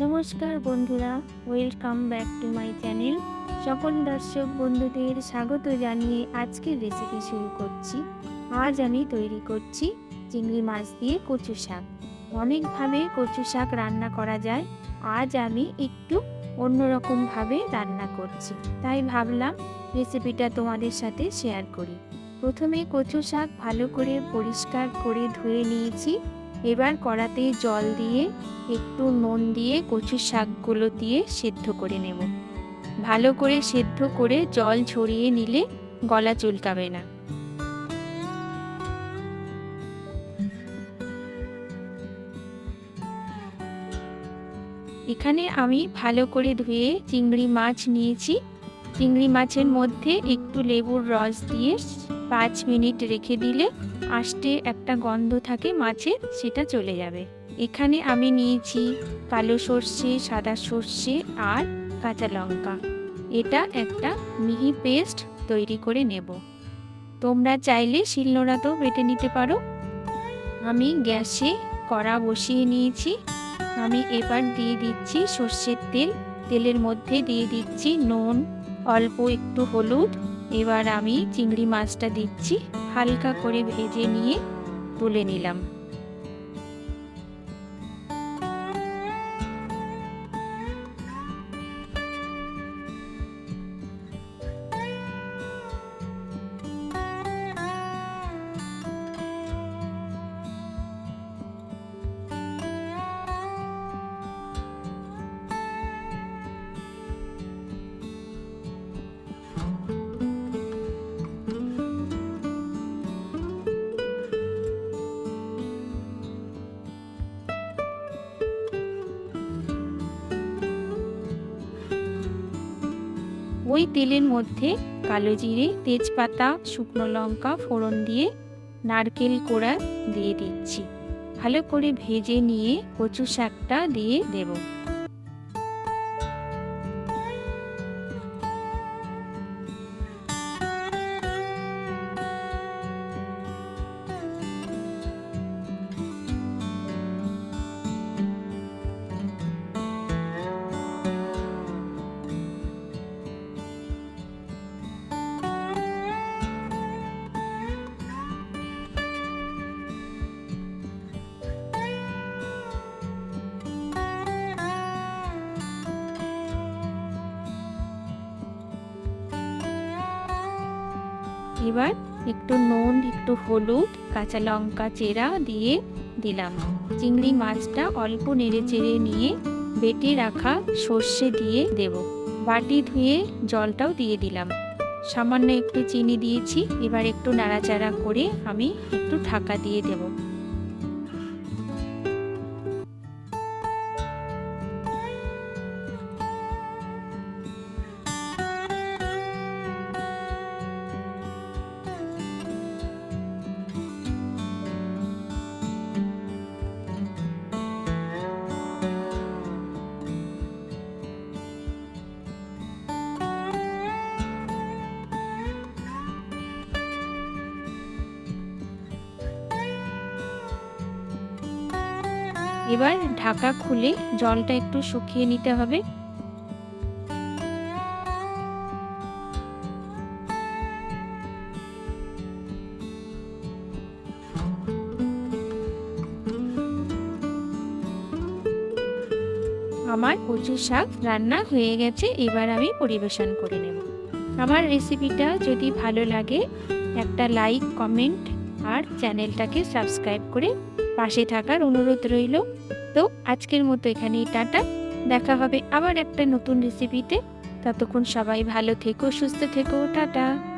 নমস্কার বন্ধুরা welcome back to my channel সকল দর্শক বন্ধুদের স্বাগত জানিয়ে আজকের রেসিপি শুরু করছি। আজ আমি তৈরি করছি চিংড়ি মাছ দিয়ে কচু শাক। অনেকভাবে কচু শাক রান্না করা যায়। আজ আমি একটু অন্যরকমভাবে রান্না করছি। তাই ভাবলাম রেসিপিটা তোমাদের সাথে শেয়ার করি। প্রথমে কচু শাক ভালো করে পরিষ্কার করে ধুয়ে নিয়েছি। এবার কড়াতে জল দিয়ে, একটু নুন দিয়ে কচু শাকগুলো দিয়ে সেদ্ধ করে নেব। ভালো করে সেদ্ধ করে জল ছড়িয়ে নিলে গলা চুলকাবে না। এখানে আমি ভালো করে ধুয়ে চিংড়ি মাছ নিয়েছি। চিংড়ি মাছের মধ্যে একটু লেবুর রস দিয়ে পাঁচ মিনিট রেখে দিলে আষ্টে একটা গন্ধ থাকে মাছের সেটা চলে যাবে। এখানে আমি নিয়েছি কালো সর্ষে, সাদা সর্ষে আর কাঁচা লঙ্কা। এটা একটা মিহি পেস্ট তৈরি করে নেব। তোমরা চাইলে শিলনোড়াতেও বেটে নিতে পারো। আমি গ্যাসে কড়া বসিয়ে নিয়েছি। আমি এবার দিয়ে দিচ্ছি সর্ষের তেল। তেলের মধ্যে দিয়ে দিচ্ছি নুন, অল্প একটু হলুদ এবার আমি চিংড়ি মাছটা দিচ্ছি হালকা করে ভেজে নিয়ে তুলে নিলাম। ওই তেলের মধ্যে কালো জিরে, তেজপাতা, শুকনো লঙ্কা ফোড়ন দিয়ে নারকেল কোড়া দিয়ে দিচ্ছি। ভালো করে ভেজে নিয়ে কচু শাকটা দিয়ে দেব। এবার একটু নুন, একটু হলুদ, কাঁচা লঙ্কা চেরা দিয়ে দিলাম। চিংড়ি মাছটা অল্প নেড়ে চেড়ে নিয়ে বেটে রাখা সর্ষে দিয়ে দেব। বাটি ধুয়ে জলটাও দিয়ে দিলাম। সামান্য একটু চিনি দিয়েছি, এবার একটু নাড়াচাড়া করে আমি একটু ঢাকা দিয়ে দেবো। এবার ঢাকা খুলে জলটা একটু শুকিয়ে নিতে হবে। আমার কচু শাক রান্না হয়ে গেছে, এবার আমি পরিবেশন করে নেব। আমার রেসিপিটা যদি ভালো লাগে, একটা লাইক কমেন্ট আর চ্যানেলটাকে সাবস্ক্রাইব করে পাশে থাকার অনুরোধ রইল। তো আজকের মতো এখানেই, টাটা। দেখা হবে আবার একটা নতুন রেসিপিতে ততক্ষণ সবাই ভালো থেকো, সুস্থ থেকো, টাটা।